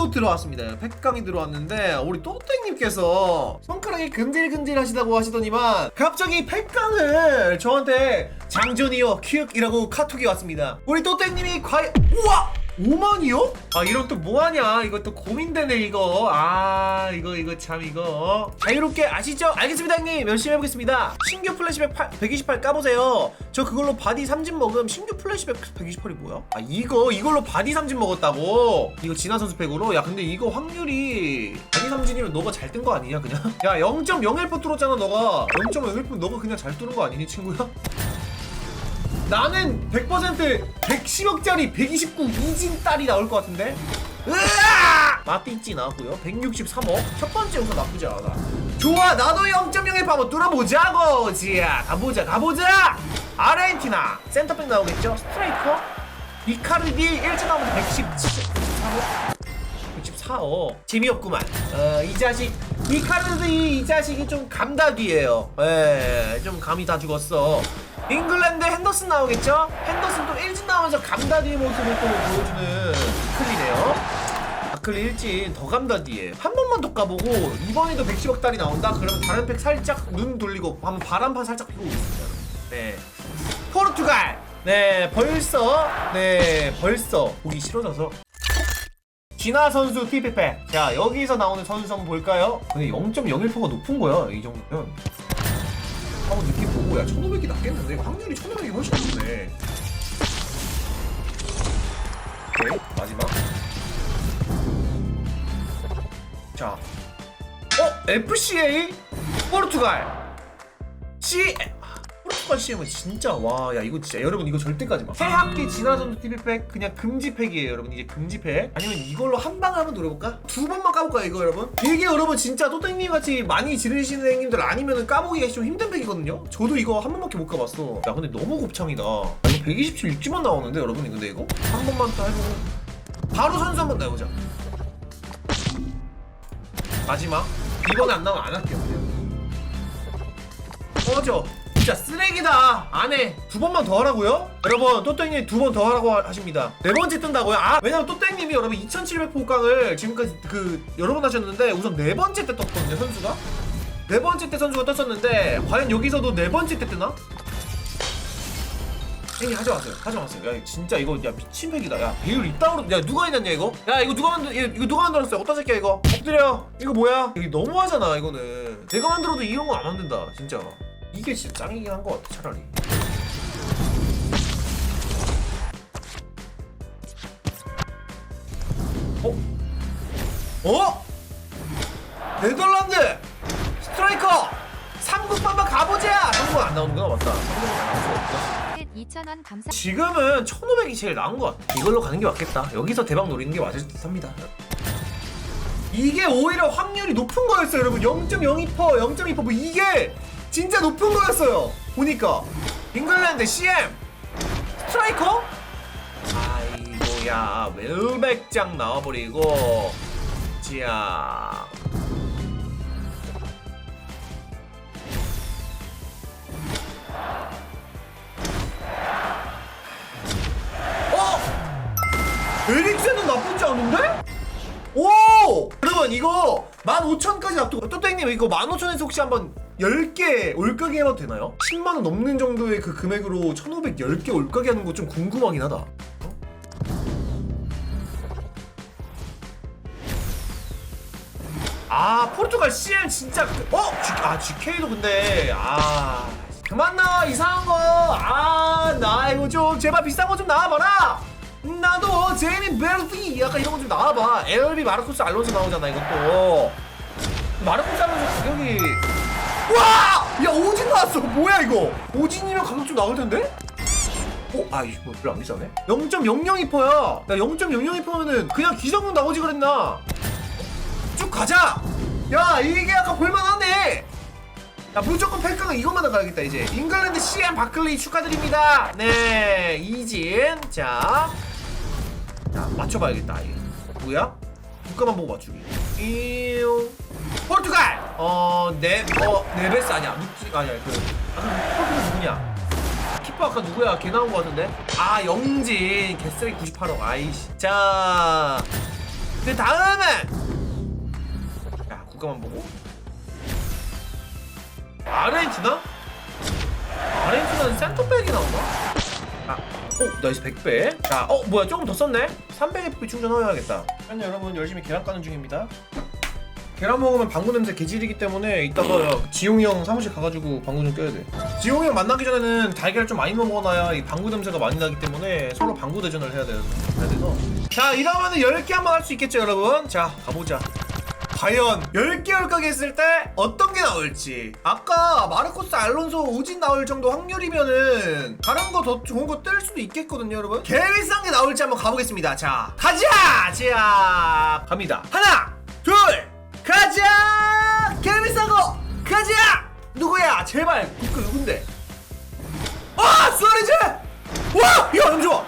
또 들어왔습니다. 팩강이 들어왔는데 우리 또땡님께서 손가락이 근질근질 하시다고 하시더니만 갑자기 팩강을 저한테 장전이요 큐이라고 카톡이 왔습니다. 우리 또땡님이 과연 우와 5만이요? 아 이런 또 뭐하냐 이거 또 고민되네 이거 아 이거 이거 참 이거 자유롭게 아시죠? 알겠습니다 형님 열심히 해보겠습니다 신규 플래시백 8, 128 까보세요 저 그걸로 바디 3진 먹음 신규 플래시백 128이 뭐야? 아 이거 이걸로 바디 3진 먹었다고? 이거 진화 선수 팩으로? 야 근데 이거 확률이 바디 3진이면 너가 잘 뜬 거 아니냐 그냥? 야 0.01% 뚫었잖아 너가 0.01% 너가 그냥 잘 뚫은 거 아니니 친구야? 나는 100% 110억짜리 129 이진 딸이 나올 것 같은데? 으아! 마띠찌 나왔고요. 163억. 첫 번째 우선 나쁘지 않아. 좋아 나도 0.01 한번 뚫어보자고 지야. 가보자 가보자! 아르헨티나. 센터백 나오겠죠? 스트라이커? 이카르디 1차 나오면 117 64억. 재미없구만. 어, 이 자식. 이카르디 이 자식이 좀 감각이에요. 예, 좀 감이 다 죽었어 잉글랜드 핸더슨 나오겠죠? 핸더슨 또 일진 나오면서 감다디의 모습을 또 보여주는 클리네요. 아클리 일진 더 감다디에. 한 번만 더 까보고 이번에도 110억 달이 나온다? 그러면 다른 팩 살짝 눈 돌리고 한번 바람판 살짝 피고 있습니다 네. 포르투갈! 네 벌써 네 벌써 보기 싫어져서. 진화 선수 TP팩 자 여기서 나오는 선수 한번 볼까요? 근데 0.01%가 높은 거야 이 정도면 야 1500이 낫겠는데 확률이 1500이 훨씬 높네 오케이 마지막 자 어? FCA? 포르투갈 C 아, 포르투갈 CM은 진짜 와 야 이거 진짜 여러분 이거 절대 까지 마. 새 학기 진화선수 TV팩 그냥 금지팩이에요 여러분. 이제 금지팩. 아니면 이걸로 한 방에 한번 노려볼까? 두 번만 까볼까요 이거 여러분? 이게 여러분 진짜 또땡님 같이 많이 지르시는 형님들 아니면은 까보기가 좀 힘든 팩이거든요? 저도 이거 한 번밖에 못 까봤어. 야 근데 너무 곱창이다. 아, 이거 127 육지만 나오는데 여러분? 근데 이거? 한 번만 더 해보고. 바로 선수 한번 나오자. 마지막. 이번에 안 나오면 안 할게요. 꺼져 진짜 쓰레기다. 안해. 두 번만 더 하라고요? 여러분 또땡님 두 번 더 하라고 하- 하십니다. 네 번째 뜬다고요? 아 왜냐면 또땡님이 여러분 2700 포강을 지금까지 그 여러 번 하셨는데 우선 네 번째 때 떴거든요 선수가. 네 번째 때 선수가 떴었는데 과연 여기서도 네 번째 때 뜨나? 형님 하지 마세요 하지 마세요. 야 진짜 이거 야 미친 팩이다. 야 배율 이따구로 야 누가 해놨냐 이거? 야 이거 누가 만들 이거 누가 만들었어요? 어떤 새끼야 이거? 엎드려. 이거 뭐야? 이거 너무하잖아 이거는. 내가 만들어도 이런 거 안 만든다 진짜 이게 진짜 짱이긴 한거 같아 차라리. 어? 어? 네덜란드! 스트라이커! 3국 한번 가보자! 3국 안 나오는구나 맞다. 3국 안 나오는 2,000원 감사. 지금은 1500이 제일 나은 것 같아. 이걸로 가는 게 맞겠다. 여기서 대박 노리는 게 맞을 듯 합니다. 이게 오히려 확률이 높은 거였어요 여러분. 0.02% 0.2%뭐 이게 진짜 높은 거였어요 보니까 잉글랜드 CM 스트라이커 아이고야 웰백장 나와버리고 지야 어? 에릭센은 나쁘지 않은데? 오! 여러분 이거 15,000까지 납두고 또땡님 이거 15,000에서 혹시 한번 10개 올가게 해봐도 되나요? 10만원 넘는 정도의 그 금액으로 1,500 10개 올가게 하는 거 좀 궁금하긴 하다 어? 아 포르투갈 CL 진짜 그- 어? 아 GK도 근데 아 그만 나와 이상한 거아 나 이거 좀 제발 비싼 거 좀 나와봐라 나도 제이미 베르디 약간 이런 거 좀 나와봐 LB 마르코스 알론소 나오잖아 이것도 마르코스 알론소 가격이 와! 야 오진 나왔어. 뭐야 이거? 오진이면 가격 좀 나올 텐데? 어? 아 이거 뭐 별로 안 비싸네? 0.002%야. 야 0.002%면은 그냥 기성용 나오지 그랬나? 쭉 가자! 야 이게 약간 볼만하네 야 무조건 펠카가 이것만 가야겠다 이제. 잉글랜드 CM 바클리 축하드립니다. 네 이진. 자, 자 맞춰봐야겠다 이게 누구야? 국가만 보고 맞추기. 이용. 포르투갈! 어 네어 네베스 아니야. 누치 아니야 그 아까 포르투갈 누구냐? 키퍼 아까 누구야? 걔 나온 거 같은데? 아 영진. 개쓰레기 98억. 아이씨. 자그 다음은! 야 국가만 보고. 아르헨티나? 아르헨티나는 센터백이 나오나? 아, 오 나이스 100배 자, 어 뭐야 조금 더 썼네? 300FP 충전해야겠다. 현재 여러분 열심히 계란 까는 중입니다 계란 먹으면 방구 냄새 개질이기 때문에 이따가 지용이 형 사무실 가가지고 방구 좀 껴야 돼. 지용이 형 만나기 전에는 달걀 좀 많이 먹어놔야 이 방구 냄새가 많이 나기 때문에 서로 방구 대전을 해야 돼서. 해야 돼서. 자 이러면은 10개 한번 할 수 있겠죠 여러분? 자 가보자. 과연 10개월 가게 했을 때 어떤 게 나올지 아까 마르코스 알론소 우진 나올 정도 확률이면은 다른 거 더 좋은 거 뜰 수도 있겠거든요 여러분 개비싼 게 나올지 한번 가보겠습니다 자 가자 자 갑니다 하나 둘 가자! 거! 가자! 누구야? 제발 그 누군데? 아 수아레즈 와! 이거 너무 좋아!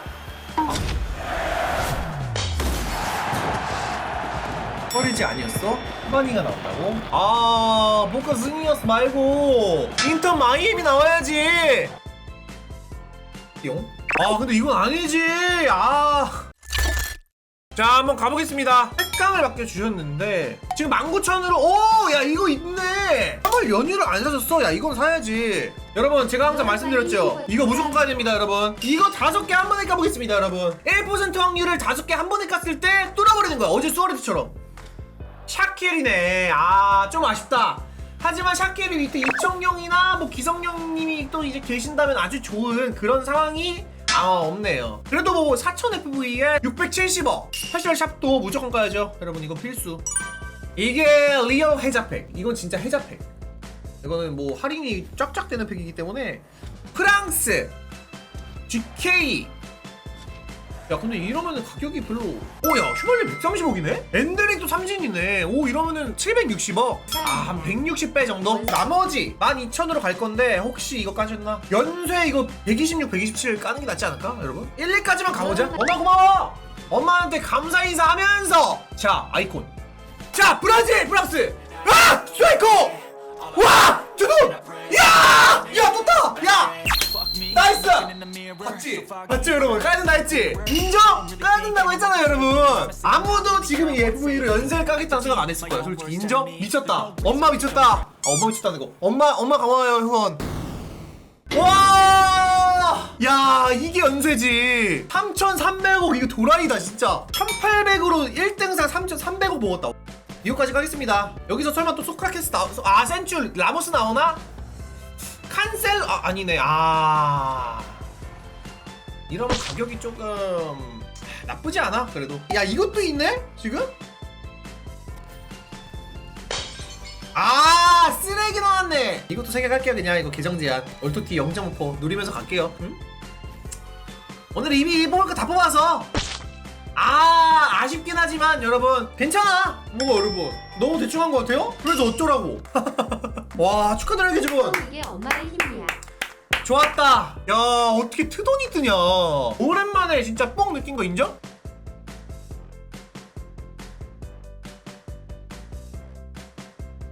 허리지 아니었어? 후바니가 나온다고? 아 보카 스니어스 말고. 인터 마이애미 나와야지. 용? 아 근데 이건 아니지. 아. 자, 한번 가보겠습니다. 색감을 맡겨주셨는데, 지금 19,000으로, 오! 야, 이거 있네! 3월 연휴를 안 사줬어? 야, 이건 사야지. 여러분, 제가 항상 말씀드렸죠? 이거 무조건 가야 됩니다, 여러분. 이거 다섯 개 한 번에 까보겠습니다, 여러분. 1% 확률을 다섯 개 한 번에 깠을 때 뚫어버리는 거야. 어제 수아레스처럼. 샤켈이네. 아, 좀 아쉽다. 하지만 샤켈이 밑에 이청용이나 뭐 기성용님이 또 이제 계신다면 아주 좋은 그런 상황이 아 없네요. 그래도 뭐 4000FV에 670억. 패션 샵도 무조건 가야죠. 여러분 이건 필수. 이게 리얼 해자팩. 이건 진짜 해자팩. 이거는 뭐 할인이 쫙쫙 되는 팩이기 때문에 프랑스 GK 야 근데 이러면은 가격이 별로 오야 슈발리 130억이네? 엔드링도 삼진이네 오 이러면은 760억 아한 160배 정도? 나머지 12,000으로 갈 건데 혹시 이거 까셨나? 연쇄 이거 126, 127 까는 게 낫지 않을까 여러분? 1, 2까지만 가보자 엄마 고마워 엄마한테 감사 인사하면서 자 아이콘 자 브라질 프랑스 아 스웨이코 와 두둥 야! 야 떴다! 야! 나이스! 봤지? 봤지 여러분 까진다 했지? 인정? 까진다고 했잖아요 여러분 아무도 지금 이 FV로 연세를 까겠다는 생각 안 했을 거야 솔직히 인정? 미쳤다 엄마 미쳤다 아, 엄마 미쳤다는 거 엄마 엄마 고마워요 후원 와! 야 이게 연세지 3,300억 이거 도라이다 진짜 1,800으로 1등상 3,300억 먹었다 이거까지 가겠습니다 여기서 설마 또 소크라테스 나오 아 센츄 라모스 나오나? 칸셀 아 아니네. 아. 이러면 가격이 조금 나쁘지 않아 그래도. 야 이것도 있네 지금? 아 쓰레기 나왔네. 이것도 갈게요 그냥. 이거 계정 제한. 얼토티 0.5% 누리면서 갈게요. 응? 오늘 이미 뽑을 거 다 뽑아서. 아 아쉽긴 하지만 여러분. 괜찮아. 뭐가 여러분? 너무 대충 한거 같아요? 그래서 어쩌라고 와 축하드려요 계집분 이게 엄마의 힘이야. 좋았다. 야 어떻게 트돈이 뜨냐. 오랜만에 진짜 뽕 느낀 거 인정?